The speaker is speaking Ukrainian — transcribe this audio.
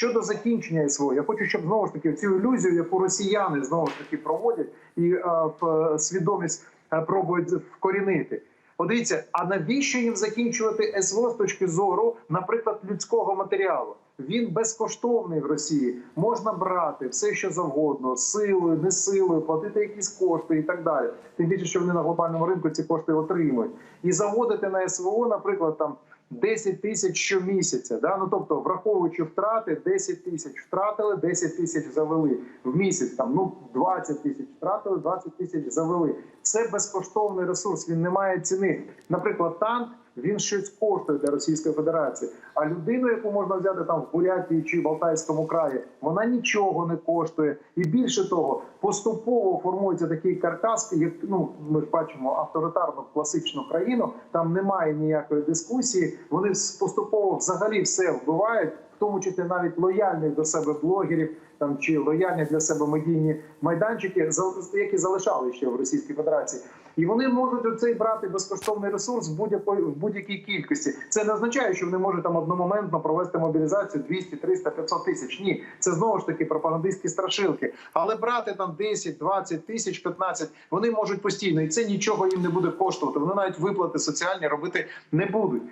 Щодо закінчення СВО, я хочу, щоб знову ж таки цю ілюзію, яку росіяни знову ж таки проводять, і е, в- свідомість е, пробують вкорінити. Подивіться, а навіщо їм закінчувати СВО з точки зору, наприклад, людського матеріалу? Він безкоштовний в Росії. Можна брати все, що завгодно, силою, не силою, платити якісь кошти і так далі. Тим більше, що вони на глобальному ринку ці кошти отримують. І заводити на СВО, наприклад, там 10 тисяч щомісяця. Да? Ну тобто, враховуючи втрати, 10 тисяч втратили, 10 тисяч завели в місяць. Там ну 20 тисяч втратили, 20 тисяч завели. Це безкоштовний ресурс. Він не має ціни. Наприклад, танк. Він щось коштує для Російської Федерації. А людину, яку можна взяти там в Бурятії чи в Алтайському краї, вона нічого не коштує. І більше того, поступово формується такий каркас, як ну ми бачимо авторитарну класичну країну. Там немає ніякої дискусії. Вони поступово взагалі все вбивають, тому числі навіть лояльних до себе блогерів. Там чи лояльні для себе медійні майданчики, які залишали ще в Російській Федерації, і вони можуть оцей брати безкоштовний ресурс в будь-якої в будь-якій кількості. Це не означає, що вони можуть там одномоментно провести мобілізацію 200, 300, 500 тисяч. Ні, це знову ж таки пропагандистські страшилки. Але брати там 10, 20 тисяч, 15, вони можуть постійно, і це нічого їм не буде коштувати. Вони навіть виплати соціальні робити не будуть.